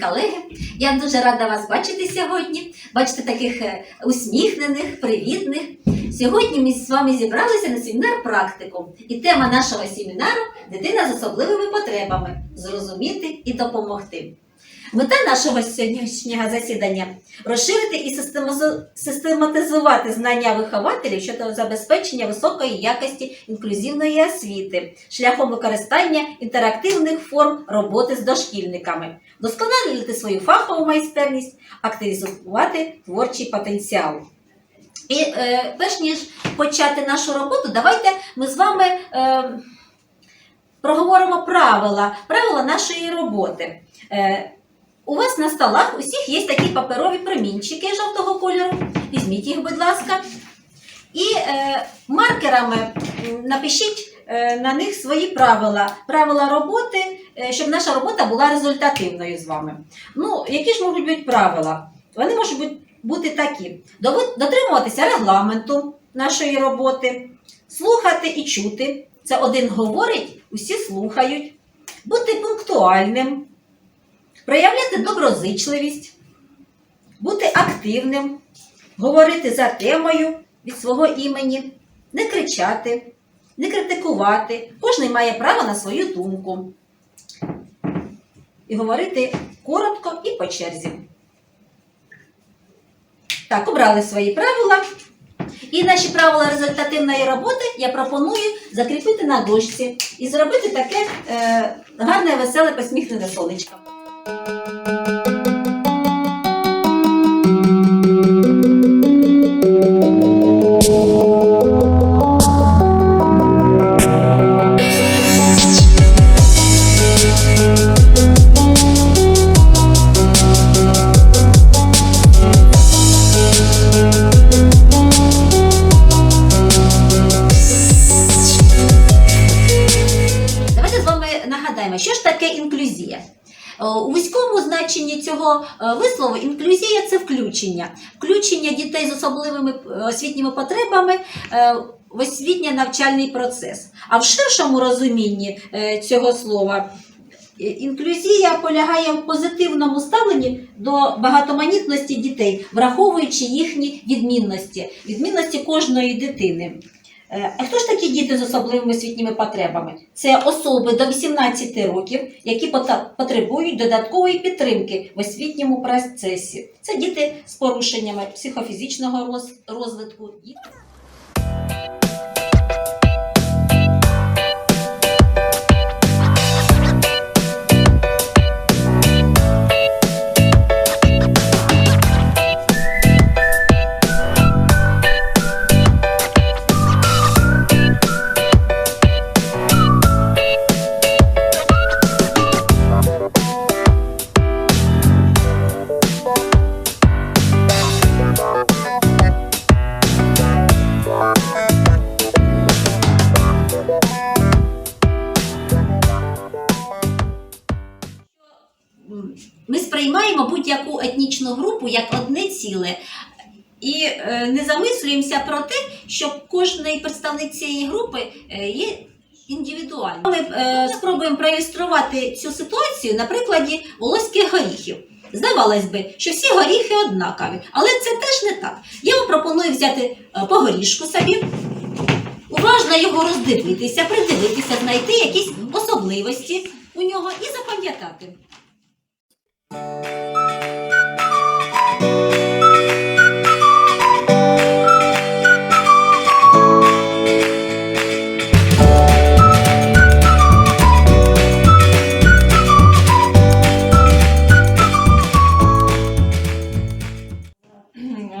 колеги. Я дуже рада вас бачити сьогодні. Бачити таких е, усміхнених, привітних. Сьогодні ми з вами зібралися на семінар практикум. І тема нашого семінару дитина з особливими потребами зрозуміти і допомогти. Мета нашого сьогоднішнього засідання розширити і систематизувати знання вихователів щодо забезпечення високої якості інклюзивної освіти шляхом використання інтерактивних форм роботи з дошкільниками, вдосконалювати свою фахову майстерність, активізувати творчий потенціал. І е, перш ніж почати нашу роботу, давайте ми з вами е, проговоримо правила, правила нашої роботи. Е, у вас на столах усіх є такі паперові промінчики жовтого кольору. Візьміть їх, будь ласка. І е, маркерами напишіть е, на них свої правила, правила роботи, е, щоб наша робота була результативною з вами. Ну, які ж можуть бути правила? Вони можуть бути, бути такі: дотримуватися регламенту нашої роботи, слухати і чути. Це один говорить, усі слухають, бути пунктуальним, проявляти доброзичливість, бути активним, говорити за темою від свого імені, не кричати, не критикувати. Кожен має право на свою думку. І говорити коротко і по черзі. Так, обрали свої правила. І наші правила результативної роботи я пропоную закріпити на дошці і зробити таке е, гарне, веселе, посміхнене сонечко. Нагадаємо, що ж таке інклюзія. Е, У вузькому значенні цього е, вислову інклюзія це включення. Включення дітей з особливими е, освітніми потребами в освітньо-навчальний процес. А в ширшому розумінні цього слова інклюзія полягає в позитивному ставленні до багатоманітності дітей, враховуючи їхні відмінності, відмінності кожної дитини. Е, А хто ж такі діти з особливими освітніми потребами? Це особи до 18 років, які потребують додаткової підтримки в освітньому процесі. Це діти з порушеннями психофізичного роз- розвитку. Ми сприймаємо будь-яку етнічну групу як одне ціле. І е, не замислюємося про те, що кожний представник цієї групи е, є індивідуальним. Ми е, спробуємо проілюструвати цю ситуацію на прикладі волоських горіхів. Здавалось би, що всі горіхи однакові, але це теж не так. Я вам пропоную взяти по горішку собі, уважно його роздивитися, придивитися, знайти якісь особливості у нього і запам'ятати.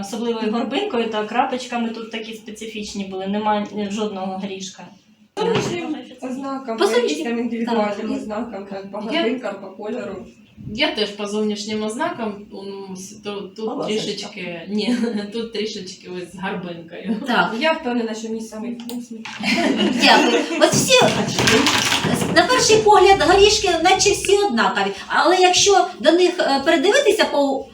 Особливою горбинкою та крапочками тут такі специфічні були, немає жодного. Зовнішнім ознакам, По якимось там індивідуальним ознакам, по годинкам, по кольору. Я теж по зовнішнім ознакам ну, тут, тут трішечки. Ні, тут трішечки ось з гарбинкою. Так, Я впевнена, що мій самий вкусний. Дякую. От всі на перший погляд горішки, наче всі однакові. Але якщо до них е, передивитися по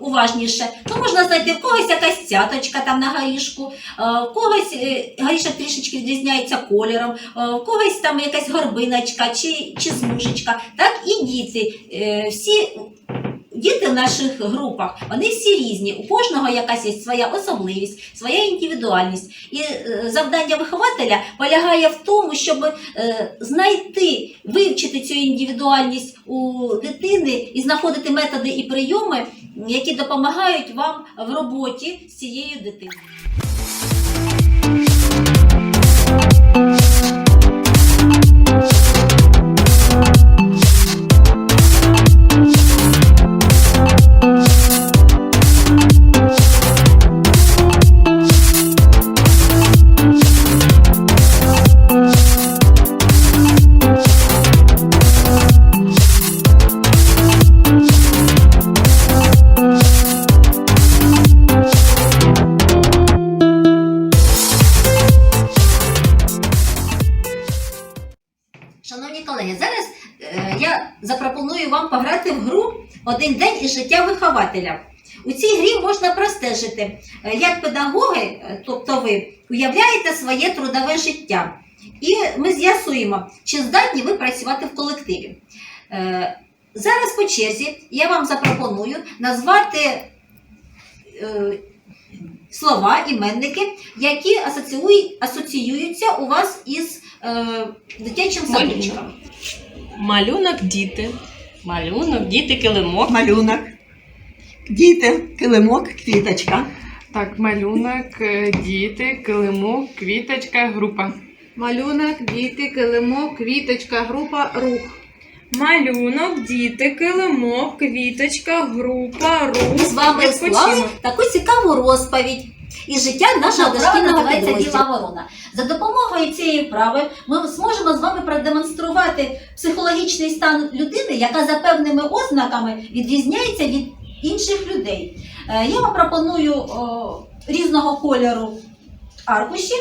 уважніше, то можна знайти в когось якась цяточка там на горішку, е, в когось е, горішок трішечки відрізняється кольором, е, в когось там якась горбиночка чи, чи смужечка. Так і діти. Е, Всі діти в наших групах, вони всі різні. У кожного якась є своя особливість, своя індивідуальність. І е, завдання вихователя полягає в тому, щоб е, знайти, вивчити цю індивідуальність у дитини і знаходити методи і прийоми, які допомагають вам в роботі з цією дитиною. Один день із життя вихователя. У цій грі можна простежити, е, як педагоги, е, тобто ви, уявляєте своє трудове життя. І ми з'ясуємо, чи здатні ви працювати в колективі. Е, Зараз по черзі я вам запропоную назвати слова, іменники, які асоціюються у вас із дитячим садочком. Малюнок діти. Малюнок, діти, килимок. малюнок. Діти, килимок, квіточка. Так, малюнок, е, діти, килимок, квіточка, група. Малюнок, діти, килимок, квіточка, група, рух. Малюнок, діти, килимок, квіточка, група, рух. Ми з вами склали таку цікаву розповідь із життя нашого дошкільного називається. Біла ворона. За допомогою цієї вправи ми зможемо з вами продемонструвати психологічний стан людини, яка за певними ознаками відрізняється від інших людей. Е, Я вам пропоную о, різного кольору аркуші.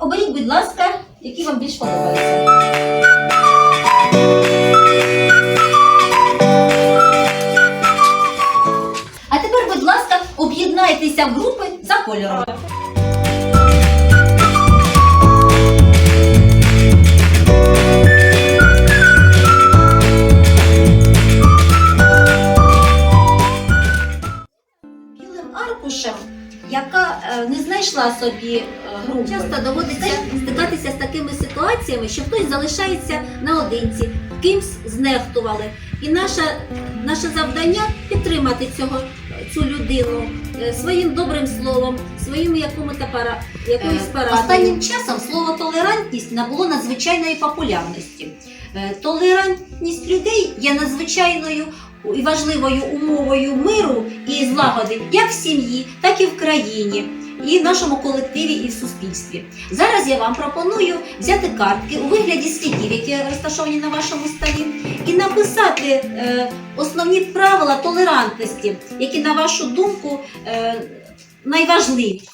Оберіть, будь ласка, які вам більш подобаються. Об'єднайтеся в групи за кольором. Білим аркушем, яка е, не знайшла собі е, групи. Часто доводиться стикатися з такими ситуаціями, що хтось залишається наодинці, кимсь знехтували. І наше, наше завдання підтримати цього, цю людину е, своїм добрим словом, своїм якому-то пара, якоюсь. Е, Останнім часом слово толерантність набуло надзвичайної популярності. Е, Толерантність людей є надзвичайною і важливою умовою миру і злагоди як в сім'ї, так і в країні, і в нашому колективі, і в суспільстві. Зараз я вам пропоную взяти картки у вигляді слідів, які розташовані на вашому столі, і написати е, основні правила толерантності, які, на вашу думку, е, найважливіші.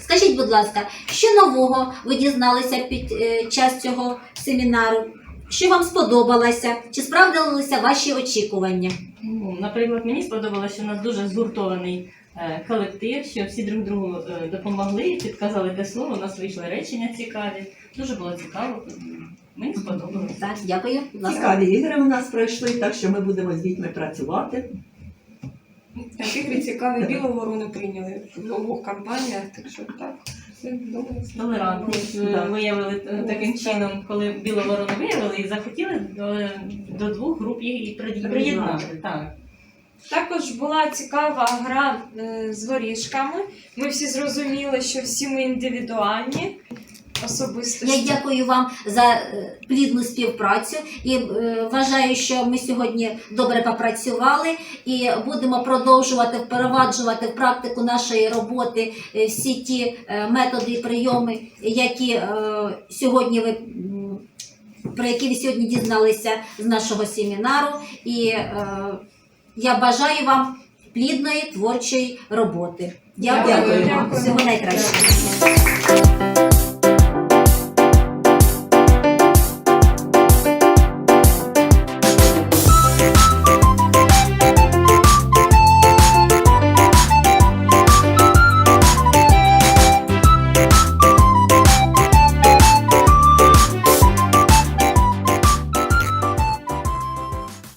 Скажіть, будь ласка, що нового ви дізналися під е, час цього семінару? Що вам сподобалося? Чи справдилися ваші очікування? Ну, Наприклад, мені сподобалося, що у нас дуже згуртований е, колектив, що всі друг другу е, допомогли, підказали те слово, у нас вийшли речення цікаві. Дуже було цікаво. Мені сподобалося. Так, дякую. Цікаві ігри у нас пройшли, так що ми будемо з дітьми працювати. Так, ігри цікаві, білу ворону прийняли в обох компаніях, так що так. Толерантність е, Да. виявили е, таким чином, коли білу ворону виявили і захотіли до, до двох груп їх приєднати. Так. Також була цікава гра е, з горішками. Ми всі зрозуміли, що всі ми індивідуальні особистості. Я дякую вам за е, плідну співпрацю і е, вважаю, що ми сьогодні добре попрацювали і будемо продовжувати впроваджувати в практику нашої роботи е, всі ті методи і прийоми, які сьогодні ви. Про які ви сьогодні дізналися з нашого семінару, і е, я бажаю вам плідної творчої роботи. Дякую. Дякую. Дякую. Всього найкращого.